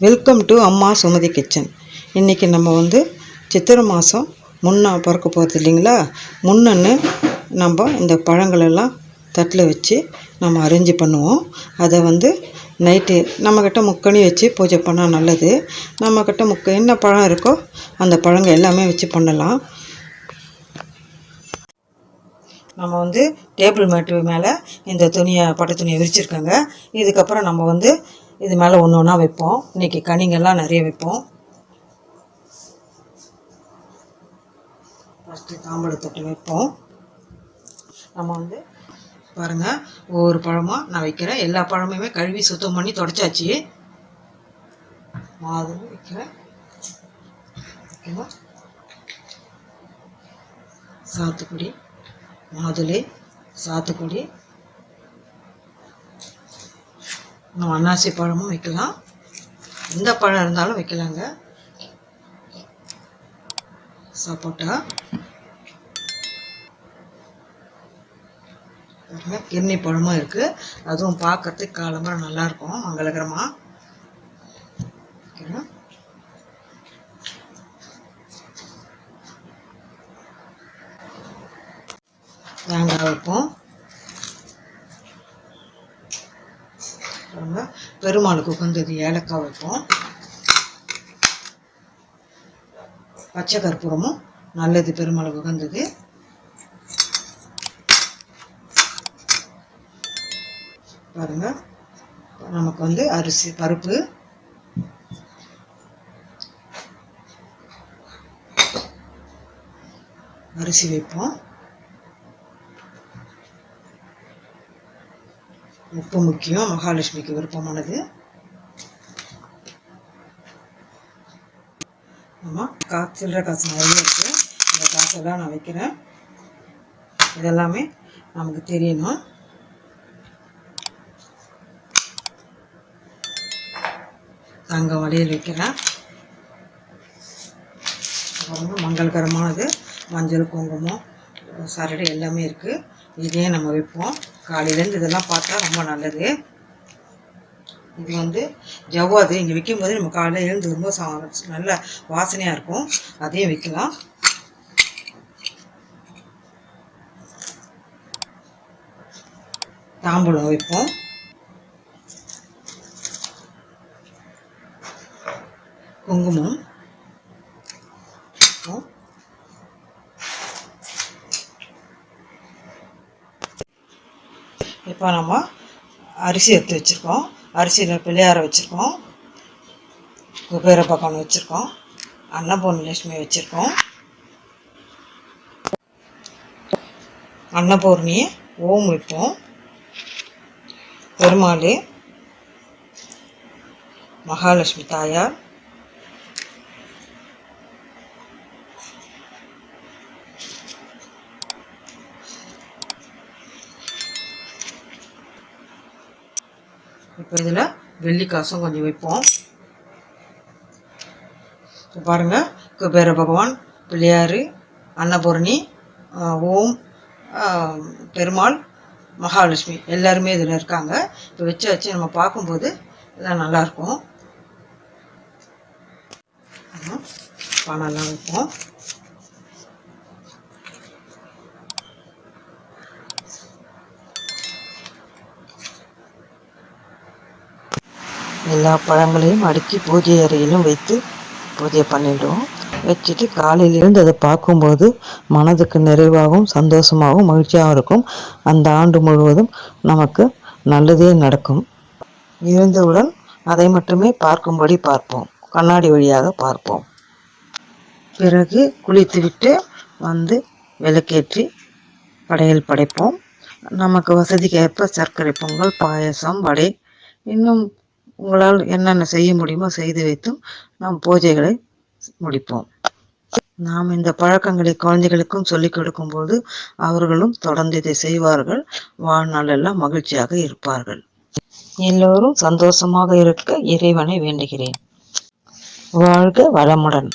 Welcome to அம்மா Sumathi kitchen இன்றைக்கி நம்ம வந்து சித்திரை மாதம் முன்னா பிறக்க போகிறது இல்லைங்களா? முன்னன்னு நம்ம இந்த பழங்களெல்லாம் தட்டில் வச்சு நம்ம அரேஞ்சு பண்ணுவோம். அதை வந்து நைட்டு நம்மக்கிட்ட முக்கணி வச்சு பூஜை பண்ணால் நல்லது. நம்மக்கிட்ட முக்க என்ன பழம் இருக்கோ அந்த பழங்கள் எல்லாமே வச்சு பண்ணலாம். நம்ம வந்து டேபிள் மேட்டு மேலே இந்த துணியை பட்டு துணியை விரிச்சிருக்கோங்க. இதுக்கப்புறம் நம்ம வந்து இது மேலே ஒன்று ஒன்றா வைப்போம். இன்றைக்கி கனிங்கெல்லாம் நிறைய வைப்போம். ஃபஸ்ட்டு தாம்பழத்தட்டு வைப்போம். நம்ம வந்து பாருங்கள் ஒவ்வொரு பழமும் நான் வைக்கிறேன். எல்லா பழமுமே கழுவி சுத்தம் பண்ணி தொடச்சாச்சு. மாதுளை வைக்கிறேன். ஓகேவா? சாத்துக்குடி மாதுளை சாத்துக்குடி நம்ம அன்னாசி பழமும் வைக்கலாம். எந்த பழம் இருந்தாலும் வைக்கலாங்க. சப்போட்டா? பாருங்க பழமும் இருக்குது அதுவும் பார்க்கறதுக்கு காலம்பரம் நல்லாயிருக்கும் மங்களகரமாக ஓகேங்களா தேங்காய் வைப்போம். பெருமாளுக்கு உகந்தது ஏலக்காய் வைப்போம். பச்சை கற்பூரமும் நல்லது பெருமாளுக்கு உகந்தது. பாருங்க. நமக்கு வந்து அரிசி பருப்பு. அரிசி வைப்போம். உப்பு முக்கியம் மகாலட்சுமிக்கு விருப்பமானது. ஆமாம் கா சில்லற காசு நிறைய இருக்குது இந்த காசெல்லாம் நான் வைக்கிறேன். இதெல்லாமே நமக்கு தெரியணும். தங்க வளையல் வைக்கிறேன். ரொம்ப மங்களகரமானது. மஞ்சள் குங்குமம். சரடு எல்லாமே இருக்குது இதே நம்ம வைப்போம். காலையிலேருந்து இதெல்லாம் பார்த்தா ரொம்ப நல்லது. இது வந்து ஜவ்வாது. இங்கே விற்கும்போது நம்ம காலையில் எழுந்து ரொம்ப சா நல்ல வாசனையாக இருக்கும். அதையும் விற்கலாம் தாம்பூலம் வைப்போம். குங்குமம் வைப்போம். இப்போ நம்ம அரிசி எடுத்து வச்சுருக்கோம். அரிசியில் பிள்ளையார வச்சுருக்கோம். குபேர பக்கம் வச்சுருக்கோம். அன்னபூர்ண லட்சுமி வச்சுருக்கோம். அன்னபூர்ணியை ஓம் வைப்போம். பெருமாள் மகாலட்சுமி தாயார் இப்போ இதில் வெள்ளிக்காசும் கொஞ்சம் வைப்போம். இப்போ பாருங்கள் குபேர பகவான் பிள்ளையார் அன்னபூரணி ஓம் பெருமாள் மகாலட்சுமி எல்லாருமே இதில் இருக்காங்க. இப்போ வச்சு வச்சு நம்ம பார்க்கும்போது இதெல்லாம் நல்லாயிருக்கும். பணம்லாம் வைப்போம். எல்லா பழங்களையும் அடுக்கி பூஜை அறையிலும் வைத்து பூஜை பண்ணிடுவோம். வச்சுட்டு காலையிலிருந்து அதை பார்க்கும்போது மனதுக்கு நிறைவாகவும் சந்தோஷமாகவும் மகிழ்ச்சியாகவும் இருக்கும். அந்த ஆண்டு முழுவதும் நமக்கு நல்லதே நடக்கும். இருந்தவுடன் அதை மட்டுமே பார்க்கும்படி பார்ப்போம். கண்ணாடி வழியாக பார்ப்போம். பிறகு குளித்துவிட்டு வந்து விளக்கேற்றி படையல் படைப்போம். நமக்கு வசதிக்கு ஏற்ப சர்க்கரை பொங்கல் பாயசம் வடை இன்னும் உங்களால் என்னென்ன செய்ய முடியுமோ செய்து வைத்தும் நாம் பூஜைகளை முடிப்போம். நாம் இந்த பழக்கங்களை குழந்தைகளுக்கும் சொல்லிக் கொடுக்கும்போது அவர்களும் தொடர்ந்து இதை செய்வார்கள். வாழ்நாள் எல்லாம் மகிழ்ச்சியாக இருப்பார்கள். எல்லோரும் சந்தோஷமாக இருக்க இறைவனை வேண்டுகிறேன். வாழ்க வளமுடன்.